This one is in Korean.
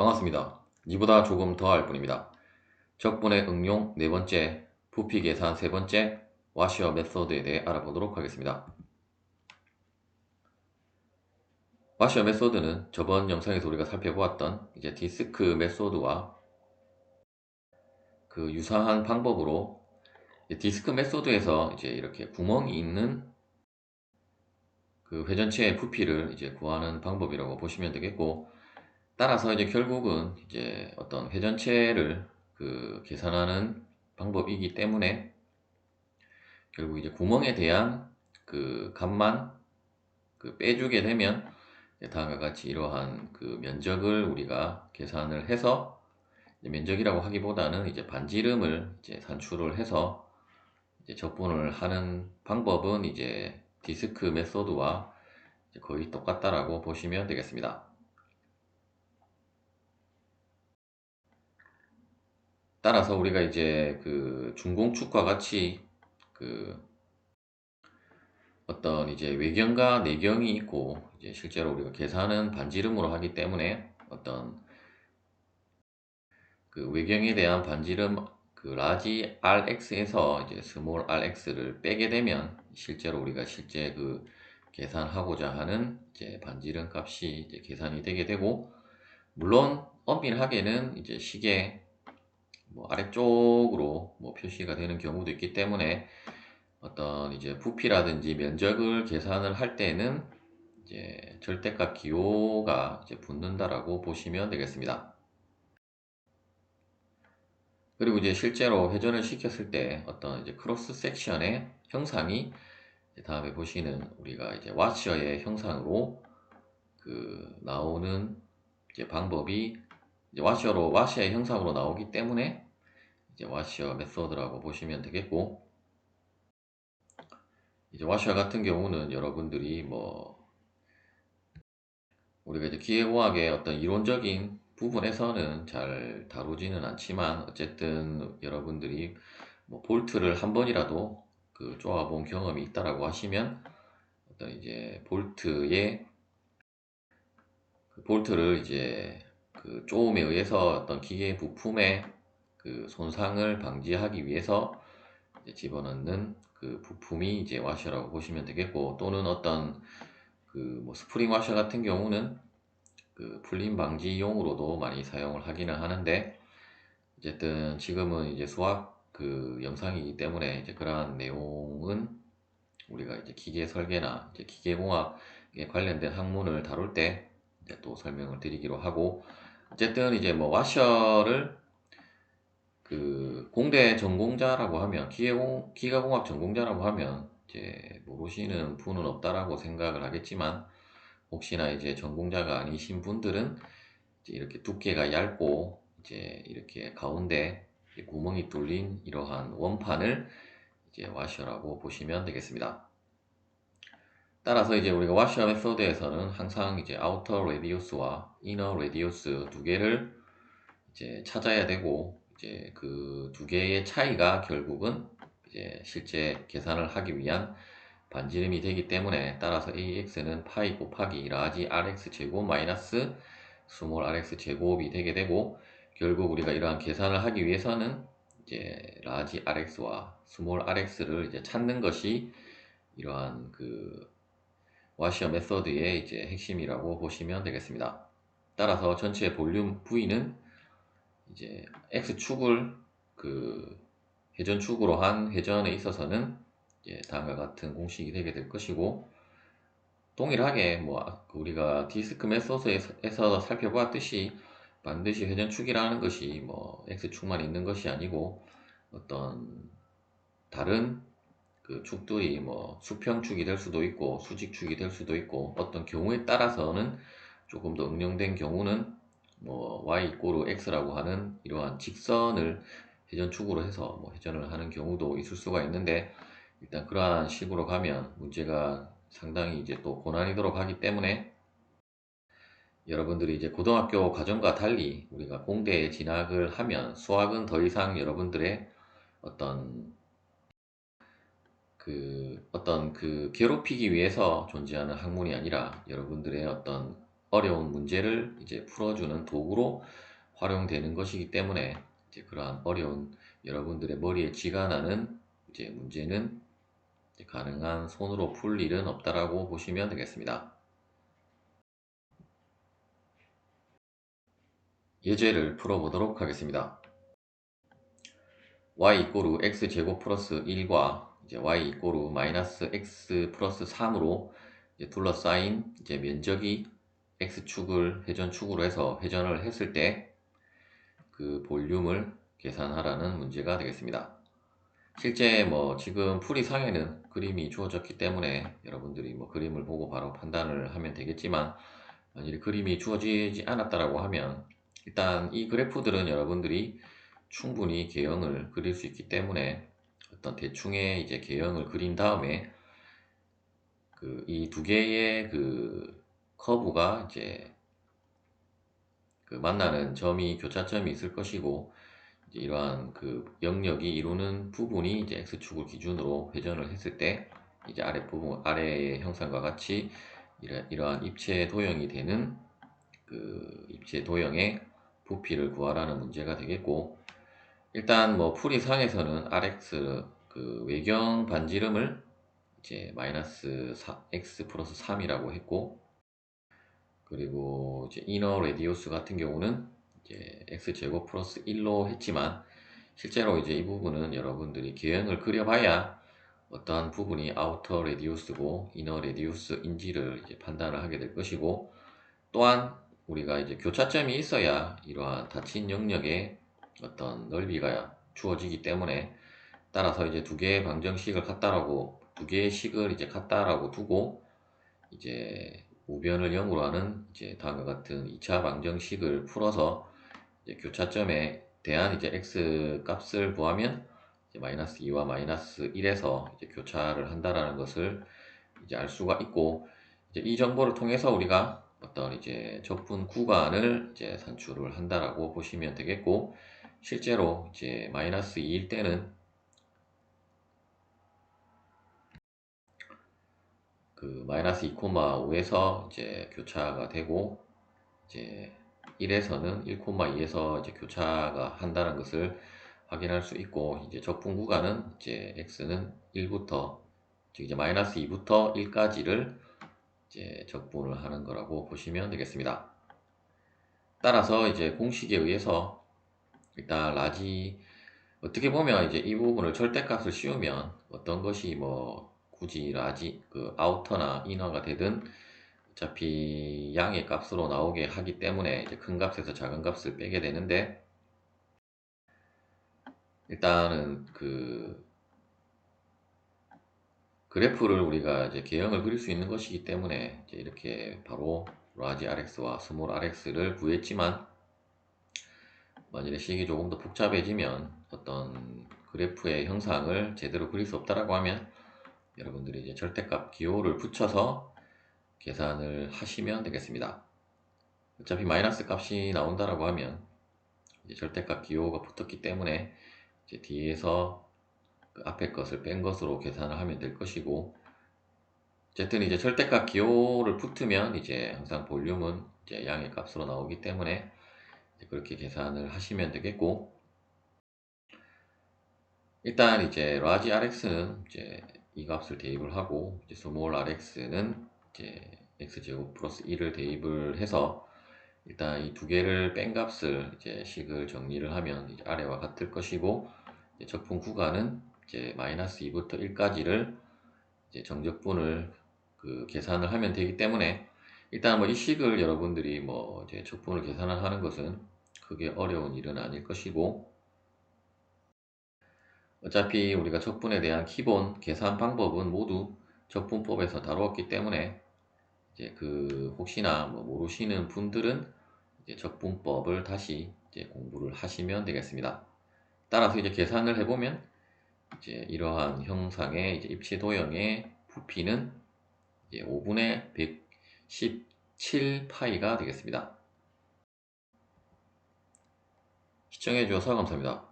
반갑습니다. 이보다 조금 더알 뿐입니다. 적분의 응용 네 번째, 부피 계산 세 번째, 와시어 메소드에 대해 알아보도록 하겠습니다. 와시어 메소드는 저번 영상에서 우리가 살펴보았던 이제 디스크 메소드와 그 유사한 방법으로 디스크 메소드에서 이제 이렇게 구멍이 있는 그 회전체의 부피를 이제 구하는 방법이라고 보시면 되겠고 따라서 이제 결국은 이제 어떤 회전체를 그 계산하는 방법이기 때문에 결국 이제 구멍에 대한 그 값만 그 빼주게 되면 다음과 같이 이러한 그 면적을 우리가 계산을 해서 면적이라고 하기보다는 이제 반지름을 이제 산출을 해서 이제 적분을 하는 방법은 이제 디스크 메소드와 거의 똑같다라고 보시면 되겠습니다. 따라서 우리가 이제 그 중공축과 같이 그 어떤 이제 외경과 내경이 있고 이제 실제로 우리가 계산은 반지름으로 하기 때문에 어떤 그 외경에 대한 반지름 그 라지 rx에서 이제 스몰 rx를 빼게 되면 실제로 우리가 실제 그 계산하고자 하는 이제 반지름 값이 이제 계산이 되게 되고 물론 엄밀하게는 이제 시계 뭐 아래쪽으로 뭐 표시가 되는 경우도 있기 때문에 어떤 이제 부피라든지 면적을 계산을 할 때는 이제 절대값 기호가 이제 붙는다라고 보시면 되겠습니다. 그리고 이제 실제로 회전을 시켰을 때 어떤 이제 크로스 섹션의 형상이 다음에 보시는 우리가 이제 와셔의 형상으로 그 나오는 이제 방법이 이제 와셔로 와셔의 형상으로 나오기 때문에 이제 와셔 메소드라고 보시면 되겠고 이제 와셔 같은 경우는 여러분들이 뭐 우리가 이제 기계공학의 어떤 이론적인 부분에서는 잘 다루지는 않지만 어쨌든 여러분들이 뭐 볼트를 한 번이라도 그 쪼아본 경험이 있다라고 하시면 어떤 이제 볼트의 그 볼트를 이제 그 쪼음에 의해서 어떤 기계 부품의 그 손상을 방지하기 위해서 집어넣는 그 부품이 이제 와셔라고 보시면 되겠고 또는 어떤 그 뭐 스프링 와셔 같은 경우는 그 풀림 방지용으로도 많이 사용을 하기는 하는데 어쨌든 지금은 이제 수학 그 영상이기 때문에 이제 그러한 내용은 우리가 이제 기계 설계나 이제 기계공학에 관련된 학문을 다룰 때 또 설명을 드리기로 하고 어쨌든 이제 뭐 와셔를 그 공대 전공자라고 하면 기계공 기가공학 전공자라고 하면 이제 모르시는 분은 없다라고 생각을 하겠지만 혹시나 이제 전공자가 아니신 분들은 이제 이렇게 두께가 얇고 이제 이렇게 가운데 구멍이 뚫린 이러한 원판을 이제 와셔라고 보시면 되겠습니다. 따라서 이제 우리가 와셔 메소드에서는 항상 이제 아우터 레디우스와 이너 레디우스 두 개를 이제 찾아야 되고 이제 그 두 개의 차이가 결국은 이제 실제 계산을 하기 위한 반지름이 되기 때문에 따라서 AX는 파이 곱하기 라지 RX 제곱 마이너스 스몰 RX 제곱이 되게 되고 결국 우리가 이러한 계산을 하기 위해서는 이제 라지 RX와 스몰 RX를 이제 찾는 것이 이러한 그 와시어 메서드의 이제 핵심이라고 보시면 되겠습니다. 따라서 전체 볼륨 V는 이제 X축을 그 회전축으로 한 회전에 있어서는 다음과 같은 공식이 되게 될 것이고 동일하게 뭐 우리가 디스크 메소드에서 살펴보았듯이 반드시 회전축이라는 것이 뭐 X축만 있는 것이 아니고 어떤 다른 그 축들이 뭐 수평축이 될 수도 있고 수직축이 될 수도 있고 어떤 경우에 따라서는 조금 더 응용된 경우는 뭐 y 이꼬르 x라고 하는 이러한 직선을 회전축으로 해서 뭐 회전을 하는 경우도 있을 수가 있는데 일단 그러한 식으로 가면 문제가 상당히 이제 또 고난이도로 가기 때문에 여러분들이 이제 고등학교 과정과 달리 우리가 공대에 진학을 하면 수학은 더 이상 여러분들의 어떤 그 어떤 그 괴롭히기 위해서 존재하는 학문이 아니라 여러분들의 어떤 어려운 문제를 이제 풀어주는 도구로 활용되는 것이기 때문에 이제 그러한 어려운 여러분들의 머리에 쥐가 나는 이제 문제는 이제 가능한 손으로 풀 일은 없다라고 보시면 되겠습니다. 예제를 풀어보도록 하겠습니다. y 이꼬르 x제곱 플러스 1과 이제 y 이꼬르 마이너스 x 플러스 3으로 이제 둘러싸인 이제 면적이 x축을 회전축으로 해서 회전을 했을 때 그 볼륨을 계산하라는 문제가 되겠습니다. 실제 뭐 지금 풀이상에는 그림이 주어졌기 때문에 여러분들이 뭐 그림을 보고 바로 판단을 하면 되겠지만 만약에 그림이 주어지지 않았다라고 하면 일단 이 그래프들은 여러분들이 충분히 개형을 그릴 수 있기 때문에 어떤 대충의 이제 개형을 그린 다음에 그 이 두 개의 그 커브가 이제 그 만나는 점이 교차점이 있을 것이고 이제 이러한 그 영역이 이루는 부분이 이제 x축을 기준으로 회전을 했을 때 이제 아래 부분 아래의 형상과 같이 이러, 이러한 입체 도형이 되는 그 입체 도형의 부피를 구하라는 문제가 되겠고 일단 뭐 풀이 상에서는 rx 그 외경 반지름을 이제 마이너스 4, x 플러스 3이라고 했고 그리고 이제 이너 레디우스 같은 경우는 이제 x제곱 플러스 1로 했지만 실제로 이제 이 부분은 여러분들이 개형을 그려봐야 어떠한 부분이 아우터 레디우스고 이너 레디우스인지를 이제 판단을 하게 될 것이고 또한 우리가 이제 교차점이 있어야 이러한 닫힌 영역의 어떤 넓이가 주어지기 때문에 따라서 이제 두 개의 방정식을 같다라고 두 개의 식을 이제 같다라고 두고 이제 우변을 0으로 하는 이제 다음과 같은 2차 방정식을 풀어서 이제 교차점에 대한 이제 x 값을 구하면 이제 마이너스 2와 마이너스 1에서 이제 교차를 한다라는 것을 이제 알 수가 있고 이제 이 정보를 통해서 우리가 어떤 이제 적분 구간을 이제 산출을 한다라고 보시면 되겠고 실제로 이제 마이너스 2일 때는 그 마이너스 2,5에서 이제 교차가 되고 이제 1에서는 1,2에서 이제 교차가 한다는 것을 확인할 수 있고 이제 적분 구간은 이제 x는 1부터 즉 이제 마이너스 2부터 1까지를 이제 적분을 하는 거라고 보시면 되겠습니다. 따라서 이제 공식에 의해서 일단 라지 어떻게 보면 이제 이 부분을 절대값을 씌우면 어떤 것이 뭐 굳이 라지 그 아우터나 이너가 되든 어차피 양의 값으로 나오게 하기 때문에 이제 큰 값에서 작은 값을 빼게 되는데 일단은 그 그래프를 우리가 이제 개형을 그릴 수 있는 것이기 때문에 이제 이렇게 바로 라지 RX와 스몰 RX를 구했지만 만일에 식이 조금 더 복잡해지면 어떤 그래프의 형상을 제대로 그릴 수 없다라고 하면 여러분들이 이제 절대값 기호를 붙여서 계산을 하시면 되겠습니다. 어차피 마이너스 값이 나온다라고 하면 절대값 기호가 붙었기 때문에 이제 뒤에서 그 앞에 것을 뺀 것으로 계산을 하면 될 것이고 어쨌든 이제 절대값 기호를 붙으면 이제 항상 볼륨은 이제 양의 값으로 나오기 때문에 그렇게 계산을 하시면 되겠고. 일단 이제 라지 RX는 이제 이 값을 대입을 하고 이제 스몰 rx는 이제 x제곱 플러스 1을 대입을 해서 일단 이 두 개를 뺀 값을 이제 식을 정리를 하면 이제 아래와 같을 것이고 적분 구간은 이제 마이너스 2부터 1까지를 이제 정적분을 그 계산을 하면 되기 때문에 일단 뭐 이 식을 여러분들이 뭐 이제 적분을 계산을 하는 것은 크게 어려운 일은 아닐 것이고 어차피 우리가 적분에 대한 기본 계산 방법은 모두 적분법에서 다루었기 때문에 이제 그 혹시나 뭐 모르시는 분들은 이제 적분법을 다시 이제 공부를 하시면 되겠습니다. 따라서 이제 계산을 해보면 이제 이러한 형상의 이제 입체 도형의 부피는 이제 5분의 117 파이가 되겠습니다. 시청해 주셔서 감사합니다.